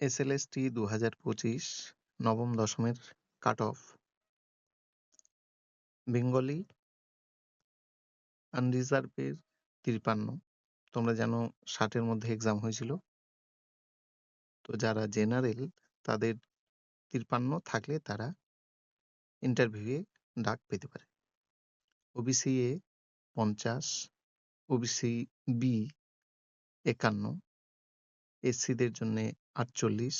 SLST দু হাজার পঁচিশ নবম দশমের কাট অফ বেঙ্গলি আনরিজার্ভের তিরপান্ন। তোমরা জানো ষাটের মধ্যে এক্সাম হয়েছিল। তো যারা জেনারেল তাদের তিরপান্ন থাকলে তারা ইন্টারভিউয়ে ডাক পেতে পারে। ওবিসি এ পঞ্চাশ ওবিসি বি একান্ন। এসসিদের জন্য আটচল্লিশ,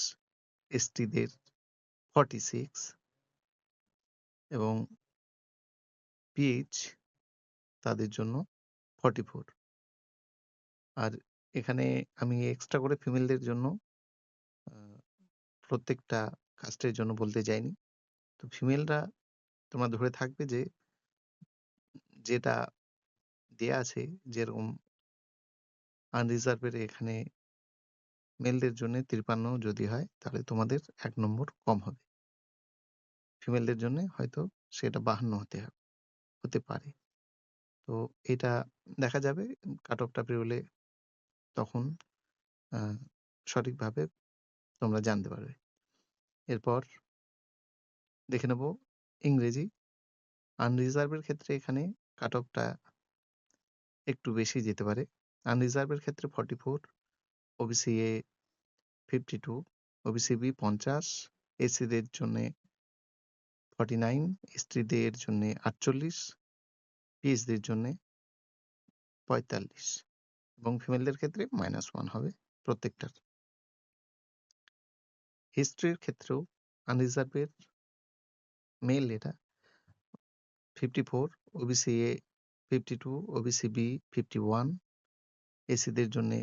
এসটিদের ফর্টি সিক্স এবং পিএইচ তাদের জন্য ফর্টি ফোর। আর এখানে আমি এক্সট্রা করে ফিমেলদের জন্য প্রত্যেকটা কাস্টের জন্য বলতে যাইনি। তো ফিমেলরা তোমরা ধরে থাকবে যে, যেটা দেয়া আছে যেরকম আনরিজার্ভের এখানে মেলদের জন্য তিরপান্ন যদি হয়, তাহলে তোমাদের এক নম্বর কম হবে। ফিমেলদের জন্য হয়তো সেটা বাহান্ন হতে হবে হতে পারে। তো এটা দেখা যাবে কাট অফটা বেরোলে তখন সঠিকভাবে তোমরা জানতে পারবে। এরপর দেখে নেব ইংরেজি। আনরিজার্ভের ক্ষেত্রে এখানে কাট অফটা একটু বেশি যেতে পারে। আনরিজার্ভের ক্ষেত্রে forty four OBC A fifty two OBC B পঞ্চাশ এসিদের জন্যে ফর্টি নাইন স্ত্রীদের জন্যে আটচল্লিশ পিএইচডির জন্যে পঁয়তাল্লিশ এবং ফিমেলদের ক্ষেত্রে মাইনাস ওয়ান হবে প্রত্যেকটার। হিস্ট্রির ক্ষেত্রেও আনরিজার্ভের মেল এটা fifty four OBC A fifty two OBC B fifty one এসিদের জন্যে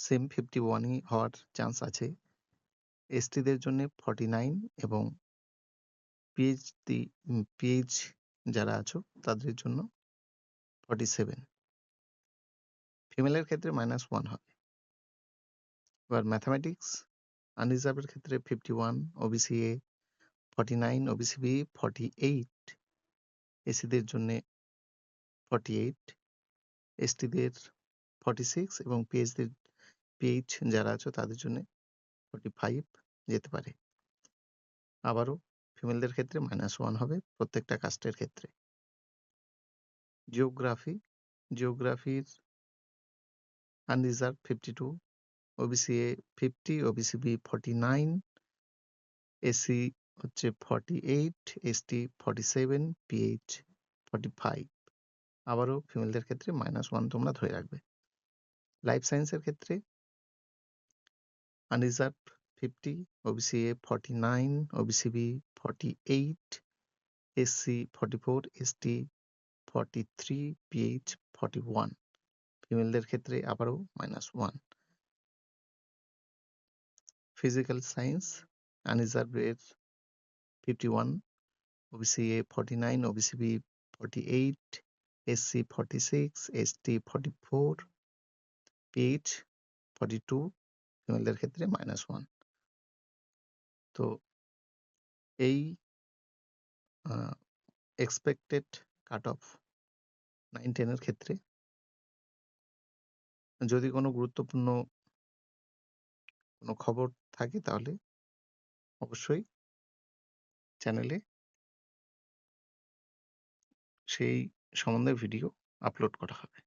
সেম ফিফটি ওয়ানই হওয়ার চান্স আছে। এসটিদের জন্য ফর্টি নাইন এবং পিএইচডি পিএইচ যারা আছো, তাদের জন্য ফর্টি সেভেন ফিমেলের ক্ষেত্রে মাইনাস ওয়ান হবে। এবার ম্যাথামেটিক্স আনরিজার্ভের ক্ষেত্রে fifty one OBC A forty nine OBC B forty eight এসিদের জন্যে ফর্টি এইট এসটিদের ফর্টি সিক্স এবং পিএইচডির পিএইচ যারা আছো তাদের জন্য ফর্টি ফাইভ যেতে পারে। আবারও ফিমেলদের ক্ষেত্রে মাইনাস ওয়ান হবে প্রত্যেকটা কাস্টের ক্ষেত্রে। Geography জিওগ্রাফির unreserved fifty two OBC A fifty OBC B forty nine SC হচ্ছে forty eight ST forty seven PH forty five আবারও ফিমেলদের ক্ষেত্রে মাইনাস ওয়ান তোমরা ধরে রাখবে। লাইফ সায়েন্সের ক্ষেত্রে unreserved nine OBC B forty eight SC forty four ST forty three PH forty one ফিমেলদের ক্ষেত্রে আবারও minus one physical science আনরিজার্ভের fifty one OBC A forty nine OBC B forty eight SC forty six ST forty four PH forty two ফিমেলদের ক্ষেত্রে minus one তো এই expected cut off nine টেনের ক্ষেত্রে যদি কোনো গুরুত্বপূর্ণ কোনো খবর থাকে তাহলে অবশ্যই চ্যানেলে সেই সম্বন্ধে ভিডিও আপলোড করা হবে।